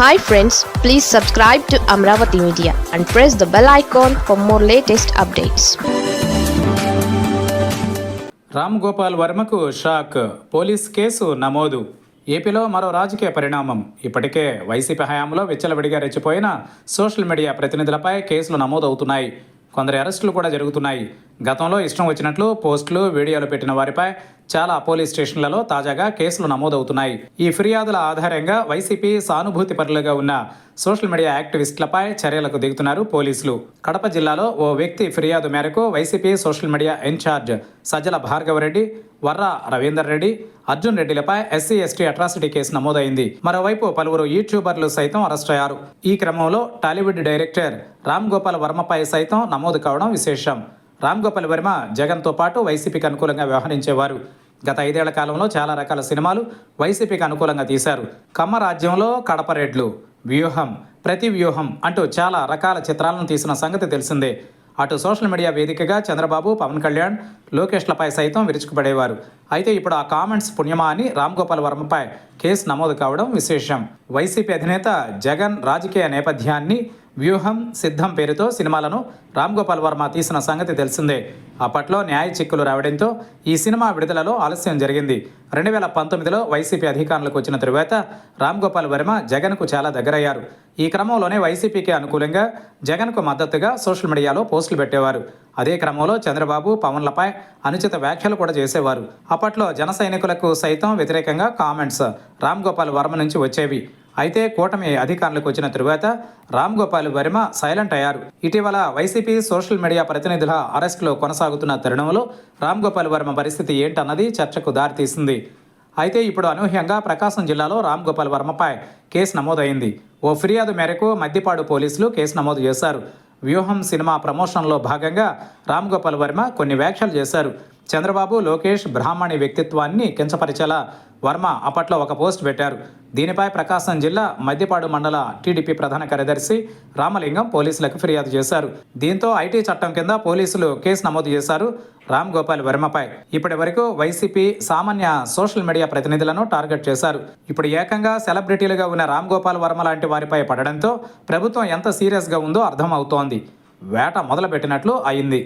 Hi friends please subscribe to Amaravati media and press the bell icon for more latest updates Ram Gopal వర్మకు shock police case నమోదు. ఏపీలో మరో రాజకీయ పరిణామం. ఇప్పటికే YCP హయాంలో విచ్చలవిడిగా రెచ్చిపోయిన సోషల్ మీడియా ప్రతినిధులపై కేసులు నమోదవుతున్నాయి. కొందరి అరెస్టులు కూడా జరుగుతున్నాయి. గతంలో ఇష్టం వచ్చినట్లు పోస్టులు వీడియోలు పెట్టిన వారిపై చాలా పోలీస్ స్టేషన్లలో తాజాగా కేసులు నమోదవుతున్నాయి. ఈ ఫిర్యాదుల ఆధారంగా వైసీపీ సానుభూతి పరులుగా ఉన్న సోషల్ మీడియా యాక్టివిస్టులపై చర్యలకు దిగుతున్నారు పోలీసులు. కడప జిల్లాలో ఓ వ్యక్తి ఫిర్యాదు మేరకు YCP social media in-charge Sajjala Bhargav Reddy Varra Ravinder Reddy Arjun రెడ్డిలపై ఎస్సీ ఎస్టీ అట్రాసిటీ కేసు నమోదైంది. మరోవైపు పలువురు యూట్యూబర్లు సైతం అరెస్ట్ అయ్యారు. ఈ క్రమంలో టాలీవుడ్ డైరెక్టర్ రామ్ గోపాల్ వర్మపై సైతం నమోదు కావడం విశేషం. రామ్ గోపాల్ వర్మ జగన్తో పాటు వైసీపీకి అనుకూలంగా వ్యవహరించేవారు. గత ఐదేళ్ళ కాలంలో చాలా రకాల సినిమాలు వైసీపీకి అనుకూలంగా తీశారు. కమ్మ రాజ్యంలో కడప రెడ్లు వ్యూహం ప్రతి వ్యూహం అంటూ చాలా రకాల చిత్రాలను తీసిన సంగతి తెలిసిందే. అటు సోషల్ మీడియా వేదికగా చంద్రబాబు పవన్ కళ్యాణ్ లోకేష్లపై సైతం విరుచుకుపడేవారు. అయితే ఇప్పుడు ఆ కామెంట్స్ పుణ్యమా అని రామ్ గోపాల్ వర్మపై కేసు నమోదు కావడం విశేషం. వైసీపీ అధినేత జగన్ రాజకీయ నేపథ్యాన్ని వ్యూహం సిద్ధం పేరుతో సినిమాలను రామ్ గోపాల్ వర్మ తీసిన సంగతి తెలిసిందే. అప్పట్లో న్యాయ చిక్కులు రావడంతో ఈ సినిమా విడుదలలో ఆలస్యం జరిగింది. రెండు వేల పంతొమ్మిదిలో వైసీపీ అధికారంలోకి వచ్చిన తరువాత రామ్ గోపాల్ వర్మ జగన్కు చాలా దగ్గరయ్యారు. ఈ క్రమంలోనే వైసీపీకి అనుకూలంగా జగన్కు మద్దతుగా సోషల్ మీడియాలో పోస్టులు పెట్టేవారు. అదే క్రమంలో చంద్రబాబు పవన్లపై అనుచిత వ్యాఖ్యలు కూడా చేసేవారు. అప్పట్లో జన సైనికులకు సైతం వ్యతిరేకంగా కామెంట్స్ రామ్ గోపాల్ వర్మ నుంచి వచ్చేవి. అయితే కూటమి అధికారులకు వచ్చిన తరువాత రామ్ గోపాల్ వర్మ సైలెంట్ అయ్యారు. ఇటీవల వైసీపీ సోషల్ మీడియా ప్రతినిధుల అరెస్టులో కొనసాగుతున్న తరుణంలో రామ్ గోపాల్ వర్మ పరిస్థితి ఏంటన్నది చర్చకు దారితీసింది అయితే ఇప్పుడు అనూహ్యంగా ప్రకాశం జిల్లాలో రామ్ గోపాల్ వర్మపై కేసు నమోదైంది. ఓ ఫిర్యాదు మేరకు మద్దిపాడు పోలీసులు కేసు నమోదు చేశారు. వ్యూహం సినిమా ప్రమోషన్లో భాగంగా రామ్ గోపాల్ వర్మ కొన్ని వ్యాఖ్యలు చేశారు. చంద్రబాబు లోకేష్ బ్రాహ్మణి వ్యక్తిత్వాన్ని కించపరిచేలా వర్మ అప్పట్లో ఒక పోస్ట్ పెట్టారు. దీనిపై ప్రకాశం జిల్లా మద్దిపాడు మండల టీడీపీ ప్రధాన కార్యదర్శి రామలింగం పోలీసులకు ఫిర్యాదు చేశారు. దీంతో ఐటీ చట్టం కింద పోలీసులు కేసు నమోదు చేశారు రామ్ గోపాల్ వర్మపై. ఇప్పటి వరకు వైసీపీ సామాన్య సోషల్ మీడియా ప్రతినిధులను టార్గెట్ చేశారు. ఇప్పుడు ఏకంగా సెలబ్రిటీలుగా ఉన్న రామ్ గోపాల్ వర్మ లాంటి వారిపై పడడంతో ప్రభుత్వం ఎంత సీరియస్గా ఉందో అర్థమవుతోంది. వేట మొదలుపెట్టినట్లు అయింది.